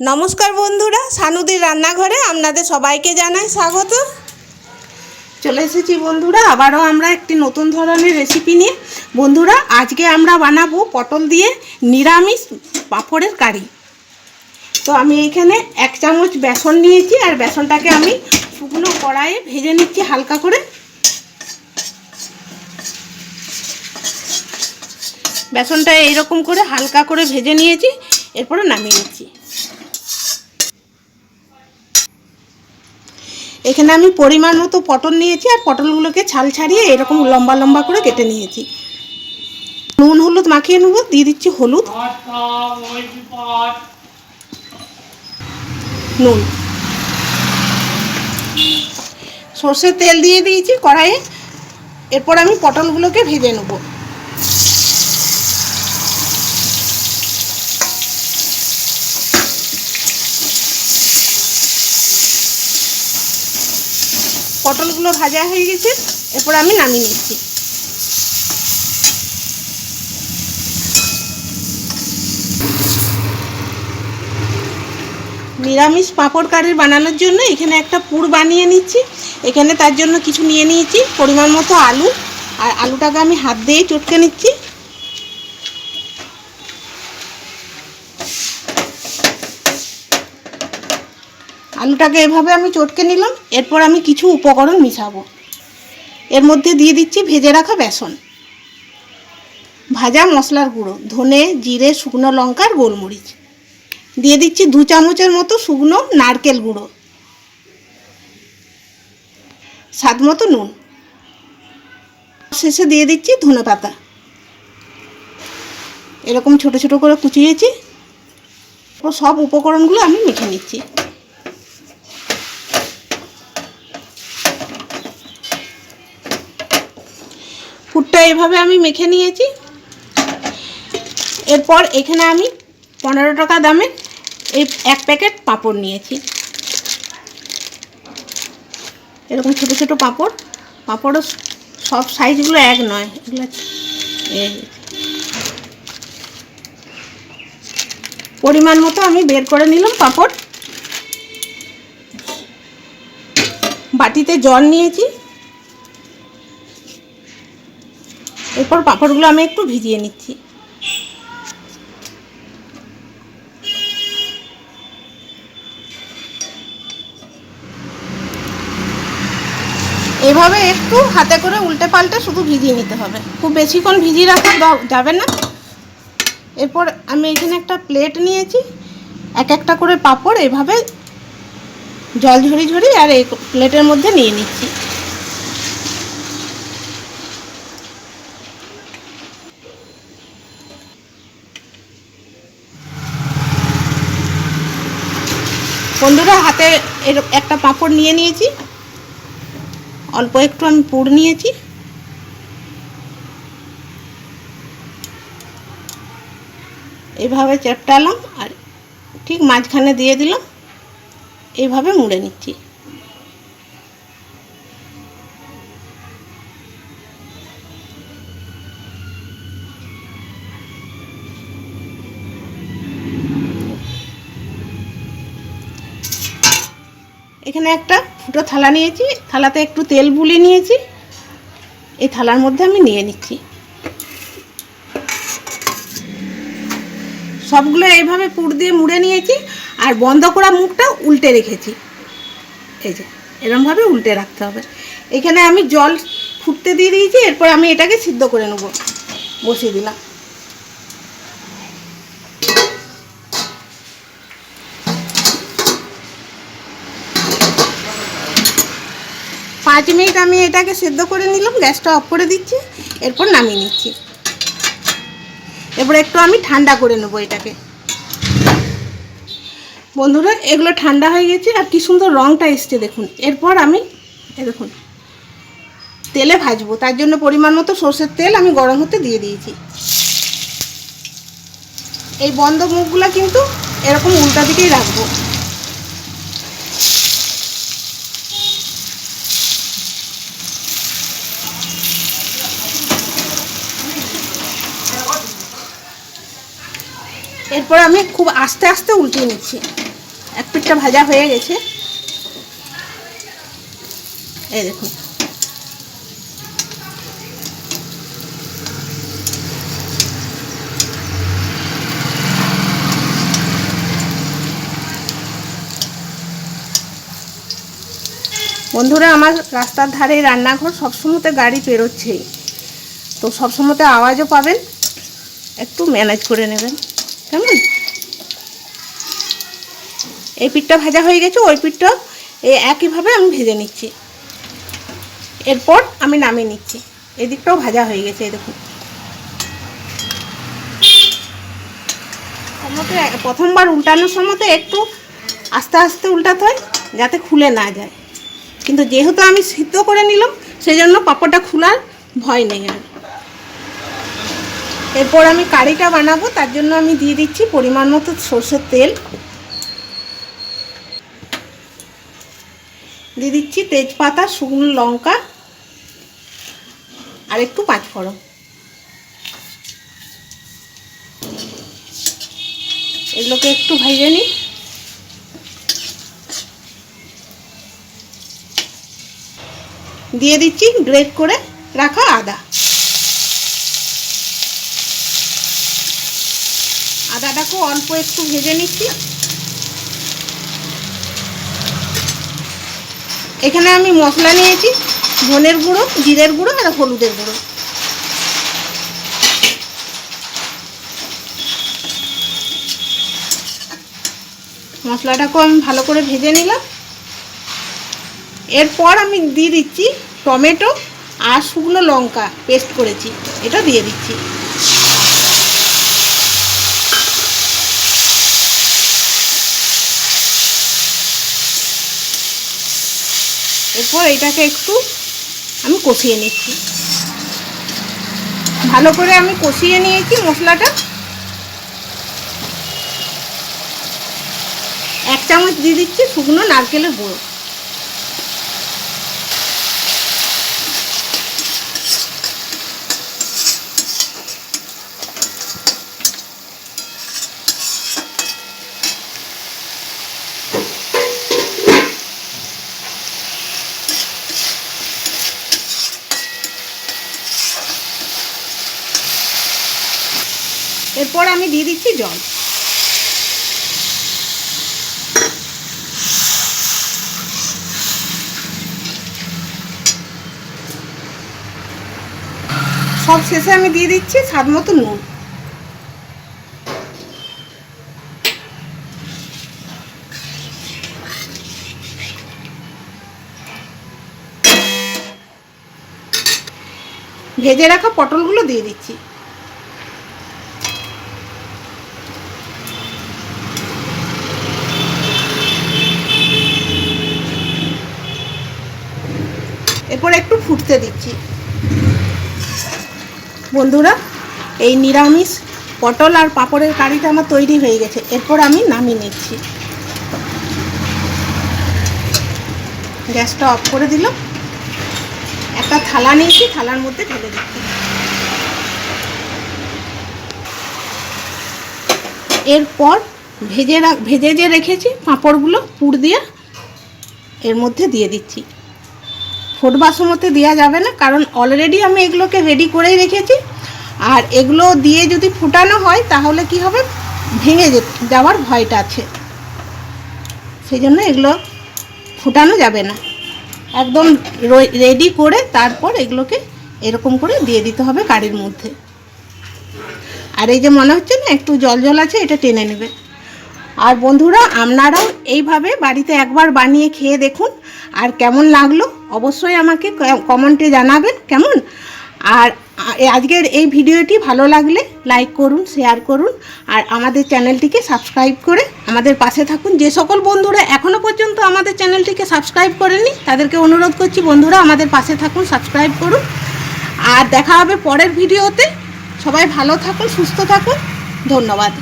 নমস্কার বন্ধুরা, সানুদির রান্নাঘরে আপনাদের সবাইকে জানাই স্বাগত। চলে এসেছি বন্ধুরা, আবারও আমরা একটি নতুন ধরনের রেসিপি নিয়ে। বন্ধুরা, আজকে আমরা বানাবো পটল দিয়ে নিরামিষ পাঁপড়ের কারি। তো আমি এখানে এক চামচ বেসন নিয়েছি, আর বেসনটাকে আমি শুকনো কড়াইয়ে ভেজে নিচ্ছি হালকা করে। বেসনটা এইরকম করে হালকা করে ভেজে নিয়েছি, এরপরে নামিয়ে নিচ্ছি। এখানে আমি পরিমাণ মতো পটল নিয়েছি আর পটলগুলোকে ছাল ছাড়িয়ে এরকম লম্বা লম্বা করে কেটে নিয়েছি। নুন, হলুদ মাখিয়ে নেব, দিয়ে দিচ্ছি হলুদ। নুন। সর্ষের তেল দিয়ে দিয়েছি কড়াইয়ে। এরপর আমি পটলগুলোকে ভেজে নেব। পটলগুলো ভাজা হয়ে গেছে, এরপর আমি নামিয়ে নিচ্ছি। নিরামিষ পাঁপড় কারি বানানোর জন্য এখানে একটা পুর বানিয়ে নিচ্ছি। এখানে তার জন্য কিছু নিয়ে নিয়েছি, পরিমাণ মতো আলু। আর আলুটাকে আমি হাত দিয়ে চটকে নিচ্ছি। আলুটাকে এভাবে আমি চটকে নিলাম, এরপর আমি কিছু উপকরণ মিশাবো। এর মধ্যে দিয়ে দিচ্ছি ভেজে রাখা বেসন, ভাজা মশলার গুঁড়ো, ধনে, জিরে, শুকনো লঙ্কার গোলমরিচ। দিয়ে দিচ্ছি দু চামচের মতো শুকনো নারকেল গুঁড়ো, স্বাদ মতো নুন। শেষে দিয়ে দিচ্ছি ধনে পাতা। এরকম ছোট ছোট করে কুচিয়েছি। সব উপকরণগুলো আমি মেখে নিচ্ছি। পুরটা এভাবে আমি মেখে নিয়েছি। এরপর এখানে আমি পনেরো টাকা দামের এই এক প্যাকেট পাঁপড় নিয়েছি। এরকম ছোট ছোট পাঁপড়। পাঁপড়ও সব সাইজগুলো এক নয়। এগুলো পরিমাণ মতো আমি বের করে নিলাম পাঁপড়। বাটিতে জল নিয়েছি। এরপর পাঁপড়গুলো আমি একটু ভিজিয়ে নিচ্ছি। এভাবে একটু হাতে করে উল্টে পাল্টে শুধু ভিজিয়ে নিতে হবে। খুব বেশিক্ষণ ভিজিয়ে রাখা যাবে না। এরপর আমি এখানে একটা প্লেট নিয়েছি। এক একটা করে পাপড় এভাবে জল ঝরি ঝরি আর এই প্লেটের মধ্যে নিয়ে নিচ্ছি। বন্ধুরা, হাতে এর একটা পাঁপড় নিয়ে নিয়েছি। অল্প একটু আমি পুর নিয়েছি। এইভাবে চেপটালাম আর ঠিক মাঝখানে দিয়ে দিলাম। এইভাবে মুড়ে নিচ্ছি। এখানে একটা ফুটো থালা নিয়েছি, থালাতে একটু তেল বুলিয়ে নিয়েছি। এই থালার মধ্যে আমি নিয়ে নিচ্ছি। সবগুলো এইভাবে পুর দিয়ে মুড়ে নিয়েছি, আর বন্ধ করা মুখটা উল্টে রেখেছি। এই যে, এরমভাবে উল্টে রাখতে হবে। এখানে আমি জল ফুটতে দিয়ে দিয়েছি, এরপর আমি এটাকে সিদ্ধ করে নেব। বসিয়ে দিলাম। পাঁচ মিনিট আমি এটাকে সেদ্ধ করে নিলাম, গ্যাসটা অফ করে দিচ্ছি, এরপর নামিয়ে নিচ্ছি। এরপর একটু আমি ঠান্ডা করে নেব এটাকে। বন্ধুরা, এগুলো ঠান্ডা হয়ে গেছে, আর কি সুন্দর রঙটা এসছে, দেখুন। এরপর আমি দেখুন, তেলে ভাজবো, তার জন্য পরিমাণ মতো সর্ষের তেল আমি গরম হতে দিয়ে দিয়েছি। এই বন্ধ মুখগুলো কিন্তু এরকম উল্টা দিকেই রাখব। এরপর আমি খুব আস্তে আস্তে উল্টিয়ে নিচ্ছি। এক পিঠটা ভাজা হয়ে গেছে। এই দেখুন। বন্ধুরা, আমার রাস্তার ধারে রান্নাঘর সবসময়তে গাড়ি পেরোচ্ছেই। তো সবসময়তে আওয়াজও পাবেন, একটু ম্যানেজ করে নেবেন। কেমন? এই পিঠটা ভাজা হয়ে গেছে, ওই পিঠটা এই একইভাবে আমি ভেজে নিচ্ছি। এরপর আমি নামিয়ে নিচ্ছি। এই দিকটাও ভাজা হয়ে গেছে দেখুন। আমাকে প্রথমবার উল্টানোর সময় তো একটু আস্তে আস্তে উল্টাতে হয়, যাতে খুলে না যায়। কিন্তু যেহেতু আমি সিদ্ধ করে নিলাম সেই জন্য পাঁপড়টা খোলার ভয় নেই আর। এরপর আমি কারিটা বানাবো, তার জন্য আমি দিয়ে দিচ্ছি পরিমাণ মতো সর্ষের তেল। দিয়ে দিচ্ছি তেজপাতা, শুকনো লঙ্কা, আর একটু পাঁচফোড়ন এগুলোকে একটু ভেজে নিই। দিয়ে দিচ্ছি গ্রেট করে রাখা আদা। আদাটাকেও অল্প একটু ভেজে নিচ্ছি। এখানে আমি মশলা নিয়েছি, ধনের গুঁড়ো, জিরের গুঁড়ো আর হলুদের গুঁড়ো। মশলাটাকেও আমি ভালো করে ভেজে নিলাম। এরপর আমি দিয়ে দিচ্ছি টমেটো আর শুকনো লঙ্কা, পেস্ট করেছি, এটা দিয়ে দিচ্ছি। এরপর এটাকে একটু আমি কষিয়ে নিচ্ছি। ভালো করে আমি কষিয়ে নিয়েছি মশলাটা। এক চামচ দিয়ে দিচ্ছি শুকনো নারকেলের গুঁড়ো এরপর আমি দিয়ে দিচ্ছি জল। সব শেষে আমি দিয়ে দিচ্ছি স্বাদ মতো নুন। ভেজে রাখা পটলগুলো দিয়ে দিচ্ছি এরপর একটু ফুটতে দিচ্ছি। বন্ধুরা, এই নিরামিষ পটল আর পাঁপড়ের কারিটা আমার তৈরি হয়ে গেছে। এরপর আমি নামিয়ে নিচ্ছি। গ্যাসটা অফ করে দিলাম। একটা থালা নিয়েছি, থালার মধ্যে ঢেলে দিচ্ছি। এরপর ভেজে ভেজে যে রেখেছি, পাঁপড়গুলো পুর দিয়ে এর মধ্যে দিয়ে দিচ্ছি। ফোটবার সময়তে দেওয়া যাবে না, কারণ অলরেডি আমি এগুলোকে রেডি করেই রেখেছি। আর এগুলো দিয়ে যদি ফুটানো হয়, তাহলে কি হবে? ভেঙে যাওয়ার ভয়টা আছে। সেই জন্য এগুলো ফুটানো যাবে না। একদম রেডি করে তারপর এগুলোকে এরকম করে দিয়ে দিতে হবে কারির মধ্যে। আর এই যে মনে হচ্ছে না, একটু জল জল আছে, এটা টেনে নেবে। আর বন্ধুরা, আপনারাও এইভাবে বাড়িতে একবার বানিয়ে খেয়ে দেখুন। আর কেমন লাগল অবশ্যই আমাকে কমেন্টে জানাবেন, কেমন? আর আজকের এই ভিডিওটি ভালো লাগলে লাইক করুন, শেয়ার করুন, আর আমাদের চ্যানেলটিকে সাবস্ক্রাইব করে আমাদের পাশে থাকুন। যে সকল বন্ধুরা এখনও পর্যন্ত আমাদের চ্যানেলটিকে সাবস্ক্রাইব করেনি, তাদেরকে অনুরোধ করছি বন্ধুরা, আমাদের পাশে থাকুন, সাবস্ক্রাইব করুন। আর দেখা হবে পরের ভিডিওতে। সবাই ভালো থাকুন, সুস্থ থাকুন। ধন্যবাদ।